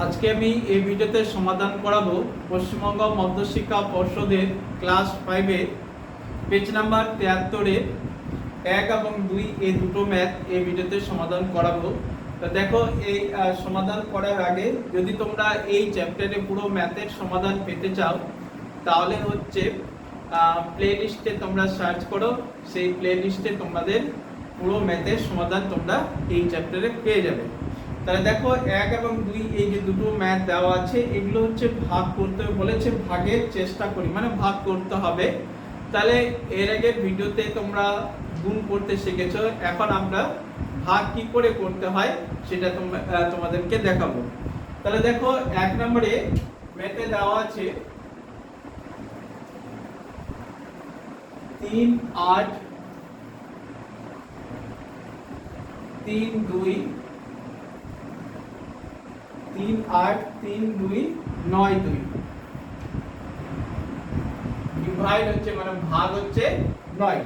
আজকে আমি এই ভিডিওতে সমাধান করাবো পশ্চিমবঙ্গ মধ্যশিক্ষা পর্ষদের ক্লাস ফাইভে পেজ নাম্বার তেয়াত্তরে এক এবং দুই এই দুটো ম্যাথ এই ভিডিওতে সমাধান করাবো। তো দেখো, এই সমাধান করার আগে যদি তোমরা এই চ্যাপ্টারে পুরো ম্যাথের সমাধান পেতে চাও, তাহলে হচ্ছে প্লে লিস্টে তোমরা সার্চ করো, সেই প্লে লিস্টে তোমাদের পুরো ম্যাথের সমাধান তোমরা এই চ্যাপ্টারে পেয়ে যাবে। তাহলে দেখো এক এবং দুই, এই যে দুটো ম্যাথ দেওয়া আছে, এগুলো হচ্ছে ভাগ করতে বলেছে ভাগের চেষ্টা করি মানে ভাগ করতে হবে। তাহলে এর আগে ভিডিওতে তোমরা গুণ করতে শিখেছো, এখন আমরা ভাগ কি করে করতে হয় সেটা তোমাদেরকে দেখাবো। তাহলে দেখো এক নম্বরে ম্যাথে দেওয়া আছে, তিন আট, তিন দুই তিন আট তিন দুই নয় দুই। ডিভাইড হচ্ছে মানে ভাগ হচ্ছে নয়।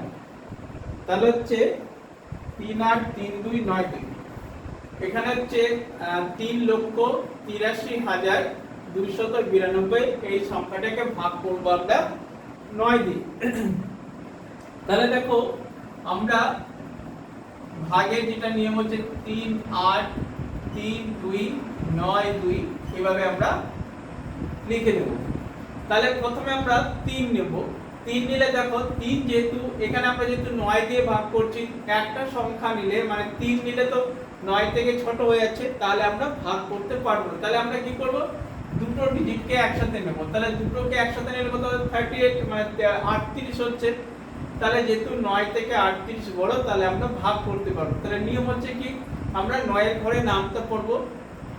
তাহলে হচ্ছে তিন আট তিন দুই নয় দুই। এখানে হচ্ছে তিন লক্ষ তিরাশি হাজার দুইশত বিরানব্বই এই সংখ্যাটাকে ভাগ করব আমরা নয় দিই। তাহলে দেখো, আমরা ভাগের যেটা নিয়ম হচ্ছে তিন আট তিন দুই নয়, দুই, এভাবে আমরা লিখে তাহলে প্রথমে আমরা তিন নেব। তিন নিলে দেখো, তিন যেহেতু, এখানে আমরা যেহেতু নয় দিয়ে ভাগ করছি, একটা সংখ্যা নিলে মানে তিন নিলে তো নয় থেকে ছোট হয়ে যাচ্ছে, তাহলে আমরা ভাগ করতে পারব তাহলে আমরা কি করব? দুটো ডিজিটকে একসাথে নেব। তাহলে দুটোকে একসাথে নিলে কত? থার্টি এইট মানে আটত্রিশ হচ্ছে। তাহলে যেহেতু নয় থেকে আটত্রিশ বড়, তাহলে আমরা ভাগ করতে পারব। তাহলে নিয়ম হচ্ছে কি? আমরা নয়ের ঘরে নামতে পড়ব।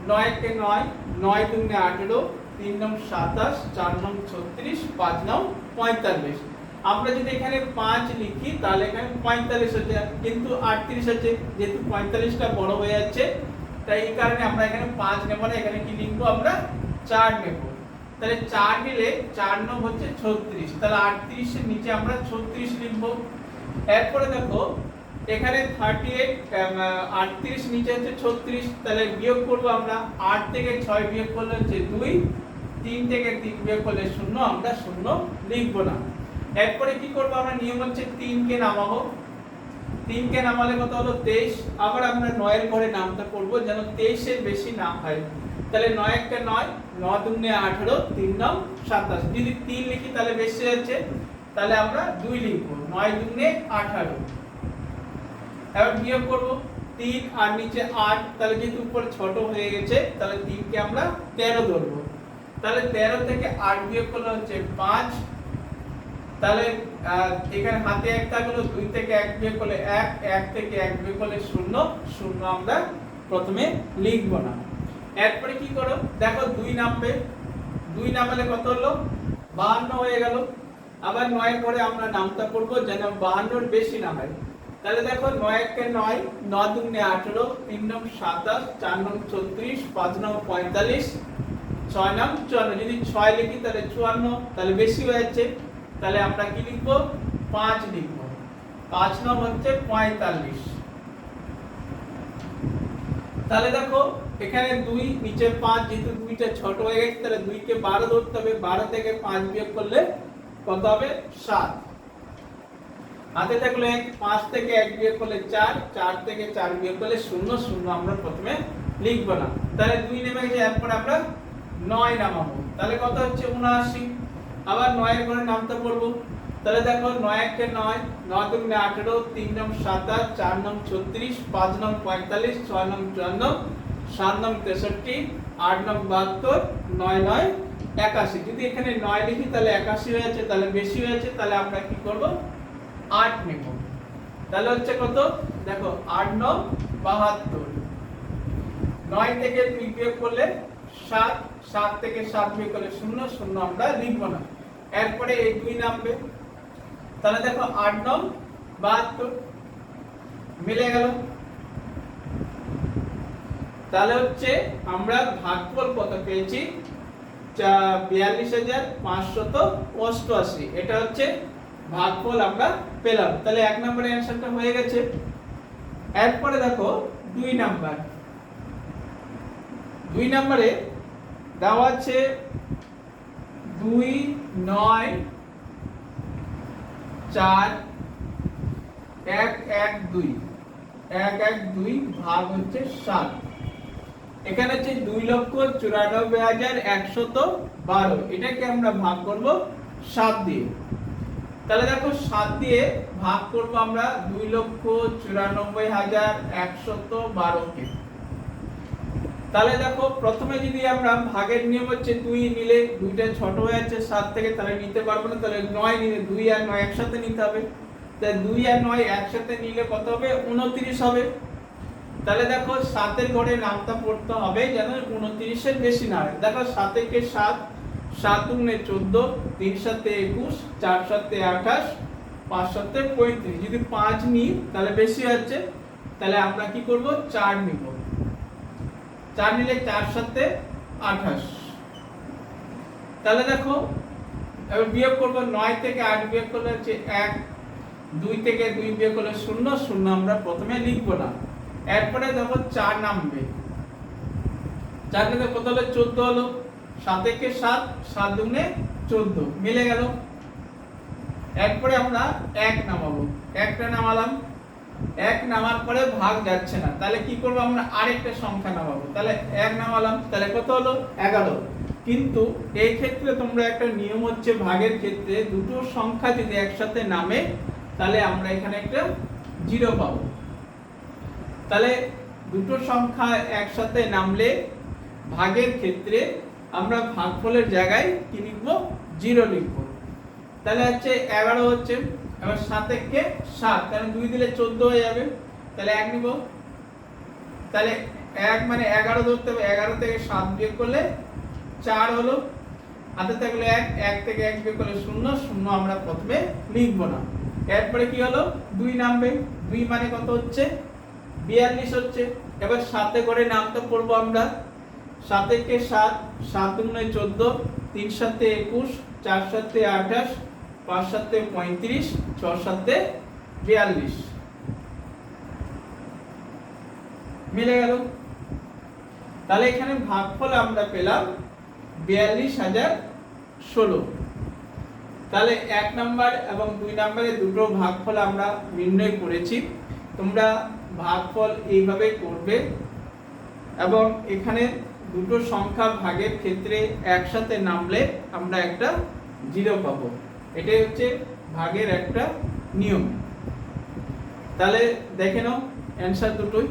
নয়কে নয় নয় দুগুণে আঠেরো তিন নং সাতাশ, চার নং ছত্রিশ, পাঁচ নং পঁয়তাল্লিশ। আমরা যদি এখানে পাঁচ লিখি, তাহলে এখানে পঁয়তাল্লিশ হচ্ছে, কিন্তু আটত্রিশ হচ্ছে, যেহেতু পঁয়তাল্লিশটা বড় হয়ে যাচ্ছে, তাই এই কারণে আমরা এখানে পাঁচ নেব না, এখানে কি লিখব আমরা? চার নেব। তাহলে চার নিলে চার নং হচ্ছে ছত্রিশ। তাহলে আটত্রিশের নিচে আমরা ছত্রিশ লিখব। এরপরে দেখো এখানে থার্টি এইট আটত্রিশ, নিচে হচ্ছে ছত্রিশ, তাহলে বিয়োগ করব আমরা আট থেকে ছয় বিয়োগ করলে হচ্ছে দুই, তিন থেকে তিন বিয়োগ করলে শূন্য, আমরা শূন্য লিখব না। এরপরে কি করব আমরা? নিয়ম হচ্ছে তিনকে নামাবো। তিনকে নামালে কত হলো? তেইশ। আবার আমরা নয়ের ঘরে নামটা পড়ব যেন তেইশের বেশি না হয়। তাহলে নয় একটা নয় ন দুগুণে আঠারো, তিন নং সাতাশ। যদি তিন লিখি তাহলে বেশি হচ্ছে, তাহলে আমরা দুই লিখব। নয় দুগুণে আঠারো। এবার বিয়োগ করব? তিন আর নিচে আট, তাহলে যেহেতু উপর ছোট হয়ে গেছে, তাহলে তিনকে আমরা তেরো ধরবো। তাহলে তেরো থেকে আট বিয়োগ করলে হচ্ছে পাঁচ। তাহলে এখানে হাতে এক থাকল, দুই থেকে এক বিয়োগ করলে এক এক থেকে এক বিয়োগ করলে শূন্য শূন্য আমরা প্রথমে লিখব না। এরপরে কি করো? দেখো দুই নামবে। দুই নামালে কত হলো? বাহান্ন হয়ে গেল। আবার নয়ের পরে আমরা নামটা পড়ব যেন বাহান্নর বেশি না হয়। তাহলে দেখো নয় একে নয় ন দুগুণে আঠেরো, তিন নং সাতাশ, চার নং ছত্রিশ পাঁচ নং পঁয়তাল্লিশ, ছয় নং চুয়ান্ন। যদি ছয় লিখি তাহলে চুয়ান্ন, তাহলে বেশি হয়ে যাচ্ছে। তাহলে আমরা কি লিখব? পাঁচ লিখব। পাঁচ নং হচ্ছে পঁয়তাল্লিশ। তাহলে দেখো, এখানে দুই, নিচে পাঁচ, যেহেতু দুইটা ছোট হয়ে গেছে, তাহলে দুইকে বারো ধরতে হবে। বারো থেকে পাঁচ বিয়োগ করলে কত হবে? সাত। হাতে থাকল এক, পাঁচ থেকে এক বিয়োগ করলে চার চার থেকে চার বিয়োগ করলে শূন্য শূন্য আমরা প্রথমে লিখব না। তাহলে দুই নেমে গেছে এরপর আমরা নয় নামাবো। তাহলে কত হচ্ছে উনআশি? আবার নয়ের ঘরে নামতে পড়ব তাহলে দেখো নয় একে নয় নয় দুগুণে আঠেরো, তিন নং সাতাশ, চার নং ছত্রিশ, পাঁচ নং পঁয়তাল্লিশ, ছয় নং চুয়ান্ন, সাত নং তেষট্টি, আট নং বাহাত্তর, নয় নয় একাশি। যদি এখানে নয় লিখি তাহলে একাশি হয়েছে তাহলে বেশি হয়েছে তাহলে আমরা কি করব? আট নেব তাহলে হচ্ছে কত? দেখো, আট, নং, বাহাত্তর। নয় থেকে দুই বিয়োগ করলে সাত সাত থেকে সাত বিয়োগ করলে শূন্য শূন্য আমরা লিখব না। এরপরে এই দুই নামবে। তাহলে দেখো, আট, নং, বাহাত্তর। মিলে গেল। তাহলে হচ্ছে আমরা ভাগফল কত পেয়েছি? বিয়াল্লিশ হাজার পাঁচশত অষ্টআশি। এটা হচ্ছে ভাগফল আমরা পেলাম। তাহলে এক নম্বরের অ্যান্সারটা হয়ে গেছে। এরপরে দেখো, দুই নাম্বার। দুই নম্বরে দেওয়া আছে দুই, নয়, চার, এক এক, দুই। এক এক, দুই ভাগ হচ্ছে সাত। এখানে হচ্ছে দুই লক্ষ চুরানব্বই হাজার একশত বারো। এটাকে আমরা ভাগ করব সাত দিয়ে। তাহলে দেখো সাত দিয়ে ভাগ করব আমরা দুই লক্ষ চুরানব্বই হাজার একশত বারোকে তাহলে দেখো প্রথমে যদি আমরা ভাগের নিয়ম হচ্ছে দুই নিলে দুইটা ছোট হয়ে যাচ্ছে সাত থেকে, তাহলে নিতে পারব না, তাহলে নয় নিলে দুই আর নয় একসাথে নিতে হবে। তাহলে দুই আর নয় একসাথে নিলে কত হবে? উনত্রিশ হবে। তাহলে দেখো সাতের ঘরে নামটা পড়তে হবে যেন উনত্রিশের বেশি না হয়। দেখো সাতে কে সাত সাত দুগুণে চোদ্দ, তিন সাতে একুশ, চার সাতে আঠাশ, পাঁচ সাতে পঁয়ত্রিশ। যদি পাঁচ নিই, তাহলে বেশি হচ্ছে। তাহলে আমরা কি করব? চার নিব। চার নিলে চার সাতে আঠাশ। তাহলে দেখো, এবার বিয়োগ করব নয় থেকে আট, বিয়োগ করলে হচ্ছে এক। দুই থেকে দুই বিয়োগ করলে শূন্য শূন্য আমরা প্রথমে লিখব না। এরপরে দেখো চার নামবে। চার থেকে কত হলো? চোদ্দ হলো। সাত একে সাত সাত দুগুণে চোদ্দ। মিলে গেল। এরপরে আমরা এক নামাবো। একটা নামালাম। এক নামার পরে ভাগ যাচ্ছে না। তাহলে কি করব আমরা? আরেকটা সংখ্যা নামাবো। তাহলে এক নামালাম। তাহলে কত হলো? এগারো। কিন্তু এই ক্ষেত্রে তোমরা একটা নিয়ম হচ্ছে ভাগের ক্ষেত্রে দুটো সংখ্যা যদি একসাথে নামে, তাহলে আমরা এখানে একটা জিরো পাবো। তাহলে দুটো সংখ্যা একসাথে নামলে ভাগের ক্ষেত্রে আমরা ভাগফলের জায়গায় কি লিখব? জিরো লিখব। তাহলে হচ্ছে এগারো হচ্ছে, এবার সাত একে সাত কারণ দুই দিলে চোদ্দ হয়ে যাবে। তাহলে এক নিব। তাহলে এক মানে এগারো ধরতে হবে। এগারো থেকে সাত বিয়োগ করলে চার হলো। হাতে থাকলে এক এক থেকে এক বিয়োগ করলে শূন্য শূন্য আমরা প্রথমে লিখব না। এরপরে কি হলো? দুই নামবে। দুই মানে কত হচ্ছে? বিয়াল্লিশ হচ্ছে। এবার সাথে করে নামটা পড়ব আমরা। সাত একে সাত সাত দুগুণে চোদ্দ, তিন সাতে একুশ, চার সাতে আঠাশ, পাঁচ সাতে পঁয়ত্রিশ, ছ সাতে বিয়াল্লিশ। মিলে গেল। তাহলে এখানে ভাগফল আমরা পেলাম বিয়াল্লিশ হাজার ষোলো। তাহলে এক নাম্বার এবং দুই নাম্বারে দুটো ভাগফল আমরা নির্ণয় করেছি। তোমরা ভাগফল এইভাবে করবে এবং এখানে দুটো সংখ্যা ভাগের ক্ষেত্রে একসাথে নামলে আমরা একটা জিরো পাব। এটাই হচ্ছে ভাগের একটা নিয়ম। তাহলে দেখে নাও অ্যান্সার দুটোই।